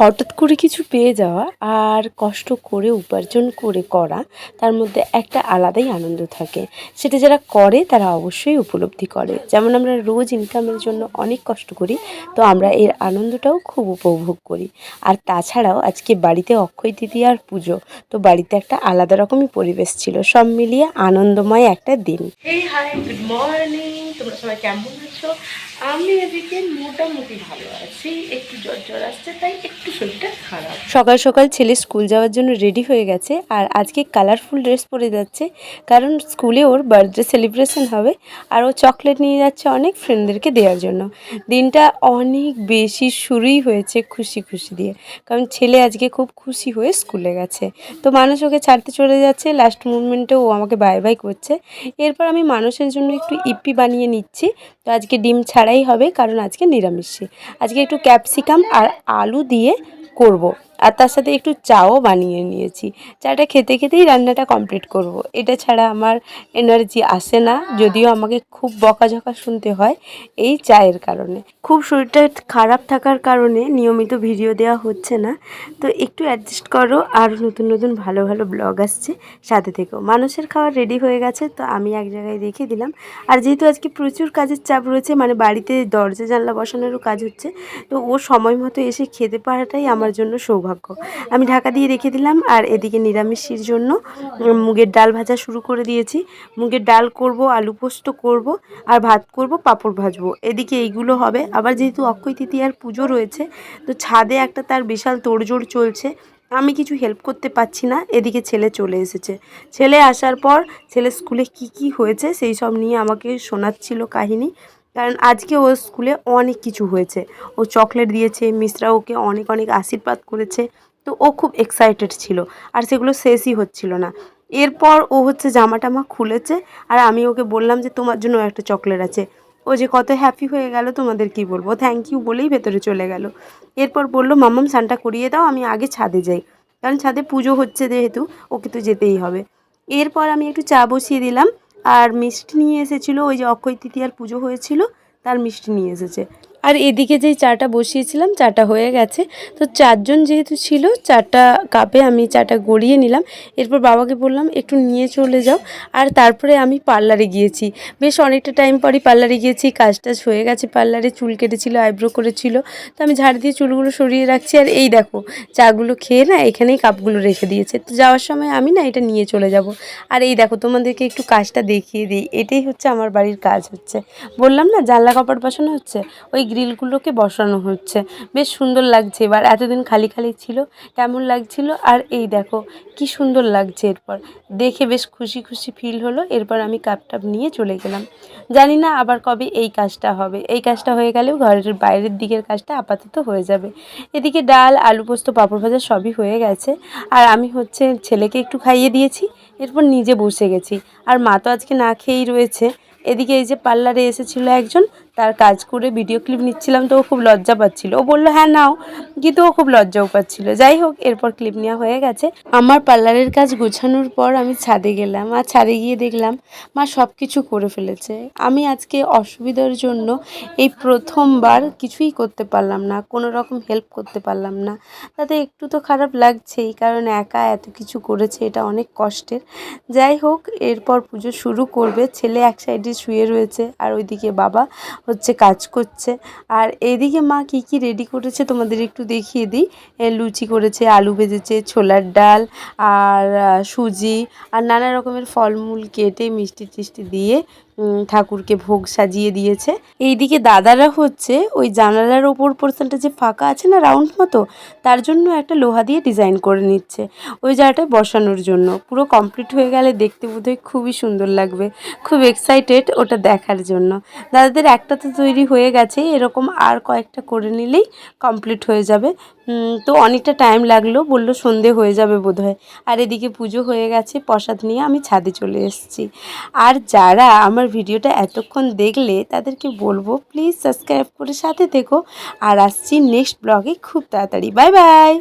হঠাৎ করে কিছু পেয়ে যাওয়া আর কষ্ট করে উপার্জন করে করা, তার মধ্যে একটা আলাদাই আনন্দ থাকে। সেটা যারা করে, তারা অবশ্যই উপলব্ধি করে। যেমন আমরা রোজ ইনকামের জন্য অনেক কষ্ট করি, তো আমরা এর আনন্দটাও খুব উপভোগ করি। আর তাছাড়াও আজকে বাড়িতে অক্ষয় দিদি আর পুজো, তো বাড়িতে একটা আলাদা রকমই পরিবেশ ছিল। সব মিলিয়ে আনন্দময় একটা দিন। আমি এদিকে মোটামুটি ভালো আছি। একটু জ্বর জ্বর আসছে, তাই একটু সকাল সকাল ছেলে স্কুল যাওয়ার জন্য রেডি হয়ে গেছে আর আজকে কালারফুল ড্রেস পরে যাচ্ছে। কারণ স্কুলে ওর বার্থডে সেলিব্রেশন হবে আর ও চকলেট নিয়ে যাচ্ছে অনেক ফ্রেন্ডদেরকে দেওয়ার জন্য। দিনটা অনেক বেশি শুরুই হয়েছে খুশি খুশি দিয়ে। কারণ ছেলে আজকে খুব খুশি হয়ে স্কুলে গেছে। তো মানুষ ওকে ছাড়তে চলে যাচ্ছে লাস্ট মুভমেন্টে ও আমাকে বাই বাই করছে। এরপর আমি মানুষের জন্য একটু ইপি বানিয়ে নিচ্ছি। আজকে ডিম ছাড়াই হবে কারণ আজকে নিরামিষে আজকে একটু ক্যাপসিকাম আর আলু দিয়ে করব। আর তার সাথে একটু চাও বানিয়ে নিয়েছি। চাটা খেতে খেতেই রান্নাটা কমপ্লিট করব। এটা ছাড়া আমার এনার্জি আসে না, যদিও আমাকে খুব বকাঝকা শুনতে হয় এই চায়ের কারণে। খুব শরীরটা খারাপ থাকার কারণে নিয়মিত ভিডিও দেওয়া হচ্ছে না। তো একটু অ্যাডজাস্ট করো, আর নতুন নতুন ভালো ভালো ব্লগ আসছে, সাথে থেকেও মানুষের খাবার রেডি হয়ে গেছে, তো আমি এক জায়গায় রেখে দিলাম। আর যেহেতু আজকে প্রচুর কাজের চাপ রয়েছে মানে বাড়িতে দরজা জানলা বসানোরও কাজ হচ্ছে, তো ও সময় মতো এসে খেতে পারাটাই আমার জন্য সৌভাগ্য। আমি ঢাকা দিয়ে রেখে দিলাম আর এদিকে নিরামিষের জন্য মুগের ডাল ভাজা শুরু করে দিয়েছি। মুগের ডাল করব, আলু পোস্ত করব আর ভাত করব, পাঁপড় ভাজবো। এদিকে এইগুলো হবে। আবার যেহেতু অক্ষয় তৃতীয়ার পুজো রয়েছে, তো ছাদে একটা তার বিশাল তোড়জোড় চলছে। আমি কিছু হেল্প করতে পারছি না। এদিকে ছেলে চলে এসেছে। ছেলে আসার পর ছেলে স্কুলে কি কি হয়েছে সেই সব নিয়ে আমাকে শোনাচ্ছিল কাহিনী। কারণ আজকে ও স্কুলে অনেক কিছু হয়েছে। ও চকলেট দিয়েছে, মিশ্রা ওকে অনেক অনেক আশীর্বাদ করেছে। তো ও খুব এক্সাইটেড ছিল। আর সেগুলো শেষই হচ্ছিল না। এরপর ও হচ্ছে জামা টামা খুলেছে আর আমি ওকে বললাম যে, তোমার জন্য একটা চকলেট আছে। ও যে কত হ্যাপি হয়ে গেল, তোমাদের কি বলব? থ্যাংক ইউ বলেই ভেতরে চলে গেল। এরপর বলল, মাম্মাম সানটা করিয়ে দাও, আমি আগে ছাদে যাই। কারণ ছাদে পুজো হচ্ছে যেহেতু, ওকে তো যেতেই হবে। এরপর আমি একটু চা বসিয়ে দিলাম। আর মিষ্টি নিয়ে এসেছিল ওই যে অক্ষয় তৃতীয়ার পুজো হয়েছিল তার মিষ্টি নিয়ে এসেছে। আর এদিকে যেই চাটা বসিয়েছিলাম, চাটা হয়ে গেছে। তো চারজন যেহেতু ছিল, চারটা কাপে আমি চাটা গড়িয়ে নিলাম। এরপর বাবাকে বললাম, একটু নিয়ে চলে যাও। আর তারপরে আমি পার্লারে গিয়েছি। বেশ অনেকটা টাইম পরই পার্লারে গিয়েছি। কাজ টাজ হয়ে গেছে, পার্লারে চুল কেটেছিল আইব্রো করেছিল। তো আমি ঝাড় দিয়ে চুলগুলো সরিয়ে রাখছি। আর এই দেখো, চাগুলো খেয়ে না এখানেই কাপগুলো রেখে দিয়েছে। তো যাওয়ার সময় আমি না এটা নিয়ে চলে যাব। আর এই দেখো, তোমাদেরকে একটু কাজটা দেখিয়ে দিই। এটাই হচ্ছে আমার বাড়ির কাজ হচ্ছে। বললাম না, জানলা কাপড় বসানো হচ্ছে? ওই গ্রিলগুলোকে বসানো হচ্ছে। বেশ সুন্দর লাগছে এবার। এতদিন খালি খালি ছিল, কেমন লাগছিল? আর এই দেখো, কি সুন্দর লাগছে এরপর। দেখে বেশ খুশি খুশি ফিল হলো, এরপর আমি কাপ টাপ নিয়ে চলে গেলাম। জানি না আবার কবে এই কাজটা হবে। এই কাজটা হয়ে গেলেও ঘরের বাইরের দিকের কাজটা আপাতত হয়ে যাবে। এদিকে ডাল, আলু পোস্ত, পাঁপড় ভাজা সবই হয়ে গেছে। আর আমি হচ্ছে ছেলেকে একটু খাইয়ে দিয়েছি, এরপর নিজে বসে গেছি। আর মা তো আজকে না খেয়েই রয়েছে। এদিকে এই যে পার্লারে এসেছিল একজন তার কাজ করে ভিডিও ক্লিপ নিচ্ছিলাম তো ও খুব লজ্জা পাচ্ছিল। ও বলল হ্যাঁ নাও। কিন্তু ও খুব লজ্জাও পাচ্ছিল। যাই হোক, এরপর ক্লিপ নেওয়া হয়ে গেছে। আমার পার্লারের কাজ গোছানোর পর আমি ছাদে গেলাম। আর ছাদে গিয়ে দেখলাম, মা সব কিছু করে ফেলেছে। আমি আজকে অসুবিধার জন্য এই প্রথমবার কিছুই করতে পারলাম না, কোনো রকম হেল্প করতে পারলাম না। তাতে একটু তো খারাপ লাগছেই, কারণ একা এত কিছু করেছে, এটা অনেক কষ্টের। যাই হোক, এরপর পুজো শুরু করবে। ছেলে এক সাইডে শুয়ে রয়েছে, আর ওইদিকে বাবা হচ্ছে কাজ করছে। আর এদিকে মা কি কি রেডি করেছে তোমাদের একটু দেখিয়ে দিই। লুচি করেছে, আলু ভেজেছে, ছোলার ডাল, আর সুজি, আর নানা রকমের ফলমূল কেটে মিষ্টি টিষ্টি দিয়ে ঠাকুরকে ভোগ সাজিয়ে দিয়েছে। এইদিকে দাদারা হচ্ছে ওই জানালার ওপর পোর্শনটা যে ফাঁকা আছে না রাউন্ড মতো, তার জন্য একটা লোহা দিয়ে ডিজাইন করে নিচ্ছে। ওই জায়গাটায় বসানোর জন্য। পুরো কমপ্লিট হয়ে গেলে দেখতে বোধহয় খুবই সুন্দর লাগবে। খুব এক্সাইটেড ওটা দেখার জন্য। দাদাদের একটা তো তৈরি হয়ে গেছে, এরকম আর কয়েকটা করে নিলেই কমপ্লিট হয়ে যাবে। তো অনেকটা টাইম লাগল, বলল সন্ধে হয়ে যাবে বোধহয়। আর এদিকে পুজো হয়ে গেছে, প্রসাদ নিয়ে আমি ছাদে চলে এসেছি। আর যারা আমার ভিডিওটা এতক্ষণ দেখলে তাদেরকে বলব প্লিজ সাবস্ক্রাইব করে সাথে থেকো। আর আসছি নেক্সট ব্লগে খুব তাড়াতাড়ি। Bye bye